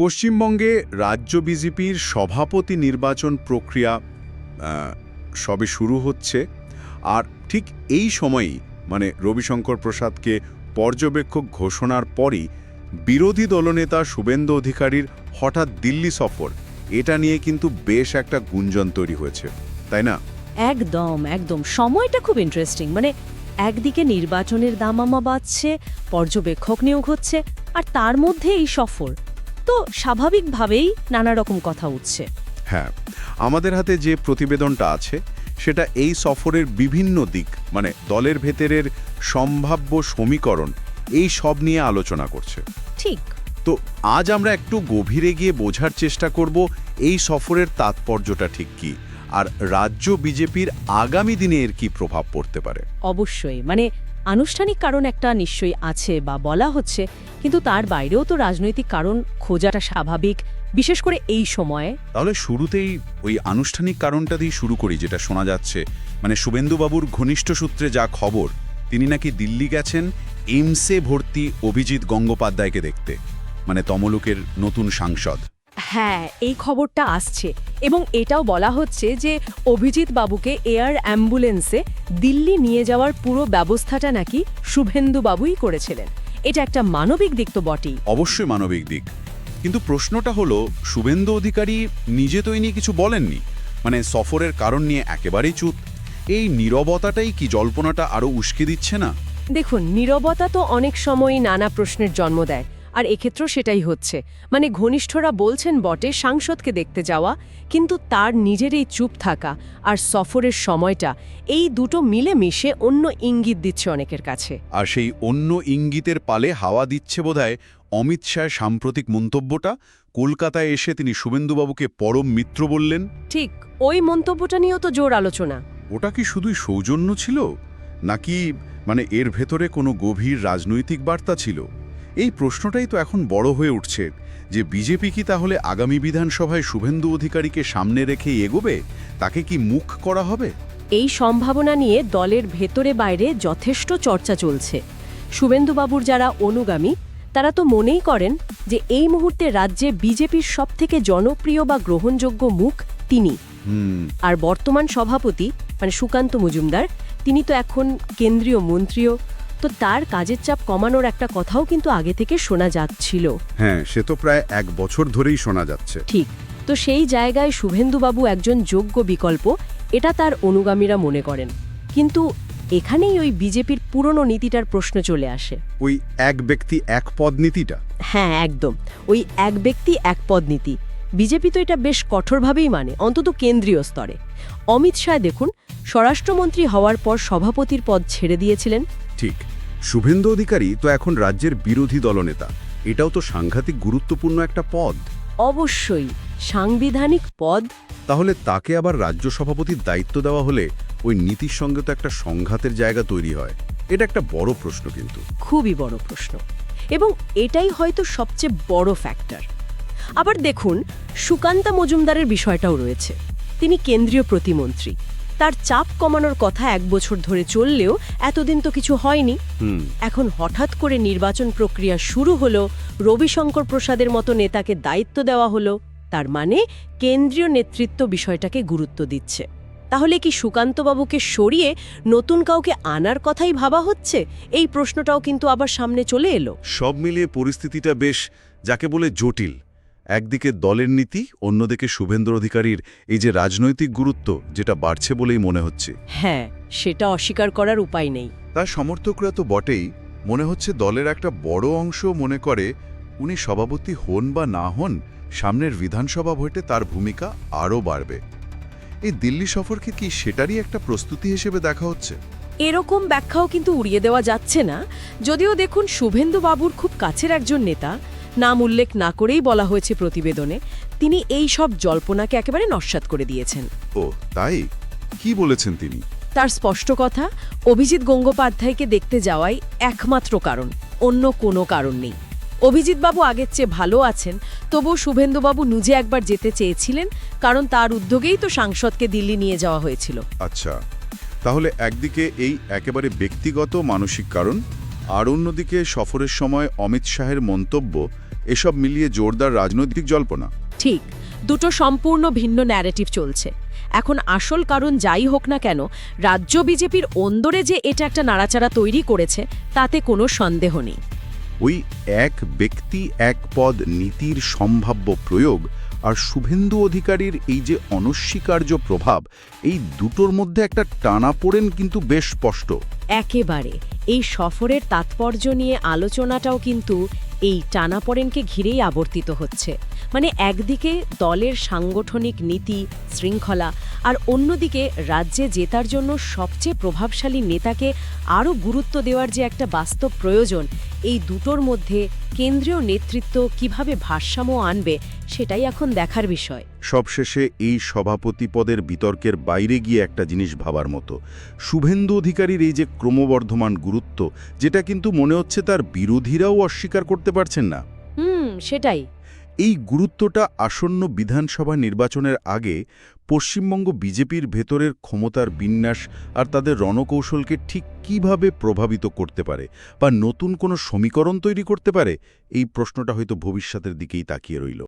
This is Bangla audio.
পশ্চিমবঙ্গে রাজ্য বিজেপির সভাপতি নির্বাচন প্রক্রিয়া সবে শুরু হচ্ছে। আর ঠিক এই সময়ই মানে রবিশঙ্কর প্রসাদকে পর্যবেক্ষক ঘোষণার পরই বিরোধী দলনেতা শুভেন্দু অধিকারীর হঠাৎ দিল্লি সফর, এটা নিয়ে কিন্তু বেশ একটা গুঞ্জন তৈরি হয়েছে, তাই না? একদম একদম। সময়টা খুব ইন্টারেস্টিং মানে একদিকে নির্বাচনের দামামা বাড়ছে পর্যবেক্ষক নিয়োগ হচ্ছে, আর তার মধ্যে এই সফর। তো স্বাভাবিকভাবেই নানা রকম কথা উঠছে। হ্যাঁ আমাদের হাতে যে প্রতিবেদনটা আছে সেটা এই সফরের বিভিন্ন দিক মানে দলের ভেতরের সম্ভাব্য সমীকরণ এই সব নিয়ে আলোচনা করছে। ঠিক। তো আজ আমরা একটু গভীরে গিয়ে বোঝার চেষ্টা করব এই সফরের তাৎপর্যটা ঠিক কি আর রাজ্য বিজেপির আগামী দিনে এর কি প্রভাব পড়তে পারে। অবশ্যই মানে আনুষ্ঠানিক কারণ একটা নিশ্চয়ই আছে বা বলা হচ্ছে কিন্তু তার বাইরেও তো রাজনৈতিক কারণ খোঁজাটা স্বাভাবিক বিশেষ করে এই সময়ে। তাহলে শুরুতেই ওই আনুষ্ঠানিক কারণটা দিয়ে শুরু করি যেটা শোনা যাচ্ছে। মানে শুভেন্দুবাবুর ঘনিষ্ঠ সূত্রে যা খবর তিনি নাকি দিল্লি গেছেন এইমসে ভর্তি অভিজিৎ গঙ্গোপাধ্যায়কে দেখতে। মানে তমলুকের নতুন সাংসদ। হ্যাঁ এই খবরটা আসছে। এবং এটাও বলা হচ্ছে যে অভিজিৎ বাবুকে এয়ার অ্যাম্বুলেন্সে দিল্লি নিয়ে যাওয়ার পুরো ব্যবস্থাটা নাকি শুভেন্দু বাবুই করেছিলেন। এটা একটা মানবিক দিক তো বটেই। অবশ্যই মানবিক দিক। কিন্তু প্রশ্নটা হলো শুভেন্দু অধিকারী নিজে তো নিয়ে কিছু বলেননি? মানে সফরের কারণ নিয়ে একেবারেই চুপ? এই নীরবতাটাই কি জল্পনাটা আরও উস্কে দিচ্ছে না? দেখুন নীরবতা তো অনেক সময়ই নানা প্রশ্নের জন্ম দেয়। আর এক্ষেত্রেও সেটাই হচ্ছে। মানে ঘনিষ্ঠরা বলছেন বটে সাংসদকে দেখতে যাওয়া কিন্তু তার নিজের এই চুপ থাকা আর সফরের সময়টা এই দুটো মিলে মিশে অন্য ইঙ্গিত দিচ্ছে অনেকের কাছে। আর সেই অন্য ইঙ্গিতের পালে হাওয়া দিচ্ছে বোধহয় অমিত শাহের সাম্প্রতিক মন্তব্যটা। কলকাতায় এসে তিনি শুভেন্দুবাবুকে পরম মিত্র বললেন। ঠিক ওই মন্তব্যটা নিয়েও তো জোর আলোচনা। ওটা কি শুধুই সৌজন্য ছিল? নাকি মানে এর ভেতরে কোনো গভীর রাজনৈতিক বার্তা ছিল? এই প্রশ্নটাই তো এখন বড় হয়ে উঠছে যে বিজেপি কি তাহলে আগামী বিধানসভায় শুভেন্দু অধিকারীকে সামনে রেখে এগোবে? তাকে কি মুখ করা হবে? এই সম্ভাবনা নিয়ে দলের ভেতরে বাইরে যথেষ্ট চর্চা চলছে। শুভেন্দুবাবুর যারা অনুগামী তারা তো মনেই করেন যে এই মুহূর্তে রাজ্যে বিজেপির সবথেকে জনপ্রিয় বা গ্রহণযোগ্য মুখ তিনি। আর বর্তমান সভাপতি মানে সুকান্ত মজুমদার তিনি তো এখন কেন্দ্রীয় মন্ত্রীও। তো তার কাজের চাপ কমানোর একটা কথাও কিন্তু আগে থেকে শোনা যাচ্ছিল। হ্যাঁ সে তো প্রায় এক বছর ধরেই শোনা যাচ্ছে। ঠিক। তো সেই জায়গায় শুভেন্দুবাবু একজন যোগ্য বিকল্প এটা তার অনুগামীরা মনে করেন। কিন্তু এখানেই ওই বিজেপির পুরনো নীতিটার প্রশ্ন চলে আসে। ওই এক ব্যক্তি এক পদ নীতিটা? হ্যাঁ একদম। ওই এক ব্যক্তি এক পদ নীতি। বিজেপি তো এটা বেশ কঠোরভাবেই মানে অন্তত কেন্দ্রীয় স্তরে। অমিত শাহ দেখুন স্বরাষ্ট্রমন্ত্রী হওয়ার পর সভাপতির পদ ছেড়ে দিয়েছিলেন। ঠিক। শুভেন্দু অধিকারী তো এখন রাজ্যের বিরোধী দলনেতা। এটাও তো সাংঘাতিক গুরুত্বপূর্ণ একটা পদ। অবশ্যই সাংবিধানিক পদ। তাহলে তাকে আবার রাজ্য সভাপতির দায়িত্ব দেওয়া হলে ওই নীতির সঙ্গে তো একটা সংঘাতের জায়গা তৈরি হয়। এটা একটা বড় প্রশ্ন কিন্তু। খুবই বড় প্রশ্ন। এবং এটাই হয়তো সবচেয়ে বড় ফ্যাক্টর আবার দেখুন সুকান্তা মজুমদারের বিষয়টাও রয়েছে। তিনি কেন্দ্রীয় প্রতিমন্ত্রী। তার চাপ কমানোর কথা এক বছর ধরে চললেও এতদিন তো কিছু হয়নি। এখন হঠাৎ করে নির্বাচন প্রক্রিয়া শুরু হলো রবিশঙ্কর প্রসাদের মতো নেতাকে দায়িত্ব দেওয়া হলো তার মানে কেন্দ্রীয় নেতৃত্ব বিষয়টাকে গুরুত্ব দিচ্ছে। তাহলে কি সুকান্তবাবুকে সরিয়ে নতুন কাউকে আনার কথাই ভাবা হচ্ছে? এই প্রশ্নটাও কিন্তু আবার সামনে চলে এলো। সব মিলিয়ে পরিস্থিতিটা বেশ যাকে বলে জটিল। একদিকে দলের নীতি অন্যদিকে শুভেন্দ্র অধিকারীর এই যে রাজনৈতিক গুরুত্ব যেটা বাড়ছে বলেই মনে হচ্ছে। হ্যাঁ সেটা অস্বীকার করার উপায় নেই। তার সমর্থকরা তো বটেই। মনে হচ্ছে দলের একটা বড় অংশ মনে করে উনি সভাপতি হন বা না হন সামনের বিধানসভা ভোটে তার ভূমিকা আরও বাড়বে। এই দিল্লি সফরকে কি সেটারই একটা প্রস্তুতি হিসেবে দেখা হচ্ছে? এরকম ব্যাখ্যাও কিন্তু উড়িয়ে দেওয়া যাচ্ছে না। যদিও দেখুন শুভেন্দু বাবুর খুব কাছের একজন নেতা নাম উল্লেখ না করেই বলা হয়েছে প্রতিবেদনে তিনি এই সব জল্পনাকে একেবারে নস্বাত করে দিয়েছেন। ও তাই? কি বলেছেন তিনি? তার স্পষ্ট কথা অভিজিৎ গঙ্গোপাধ্যায়কে দেখতে যাওয়াই একমাত্র কারণ অন্য কোনো কারণ নেই। অভিজিৎবাবু আগের চেয়ে ভালো আছেন তবুও শুভেন্দুবাবু নিজে একবার যেতে চেয়েছিলেন কারণ তার উদ্যোগেই তো সাংসদকে দিল্লি নিয়ে যাওয়া হয়েছিল। আচ্ছা তাহলে একদিকে এই একেবারে ব্যক্তিগত মানসিক কারণ আর অন্যদিকে সফরের সময় অমিত শাহের মন্তব্য এসব মিলিয়ে জোরদার রাজনৈতিক জল্পনা। ঠিক দুটো সম্পূর্ণ ভিন্ন ন্যারেটিভ চলছে। এখন আসল কারণ যাই হোক না কেন রাজ্য বিজেপির অন্দরে যে এটা একটা নাড়াচাড়া তৈরি করেছে তাতে কোনো সন্দেহ নেই। ওই এক ব্যক্তি এক পদ নীতির সম্ভাব্য প্রয়োগ আর শুভেন্দু অধিকারীর এই যে অনস্বীকার্য প্রভাব এই দুটোর মধ্যে একটা টানাপোড়েন কিন্তু বেশ স্পষ্ট। একেবারে এই সফরের তাৎপর্য নিয়ে আলোচনাটাও কিন্তু এই টানাপড়েনকে ঘিরেই আবর্তিত হচ্ছে। মানে একদিকে দলের সাংগঠনিক নীতি, শৃঙ্খলা আর অন্যদিকে রাজ্যে জেতার জন্য সবচেয়ে প্রভাবশালী নেতাকে আরও গুরুত্ব দেওয়ার যে একটা বাস্তব প্রয়োজন এই দুটোর মধ্যে কেন্দ্রীয় নেতৃত্ব কীভাবে ভারসাম্য আনবে সেটাই এখন দেখার বিষয়। সবশেষে এই সভাপতি পদের বিতর্কের বাইরে গিয়ে একটা জিনিস ভাবার মতো। শুভেন্দু অধিকারীর এই যে ক্রমবর্ধমান গুরুত্ব যেটা কিন্তু মনে হচ্ছে তার বিরোধীরাও অস্বীকার করতে পারছেন না। হুম সেটাই। এই গুরুত্বটা আসন্ন বিধানসভা নির্বাচনের আগে পশ্চিমবঙ্গ বিজেপির ভেতরের ক্ষমতার বিন্যাস আর তাদের রণকৌশলকে ঠিক কীভাবে প্রভাবিত করতে পারে বা নতুন কোনো সমীকরণ তৈরি করতে পারে, এই প্রশ্নটা হয়তো ভবিষ্যতের দিকেই তাকিয়ে রইল।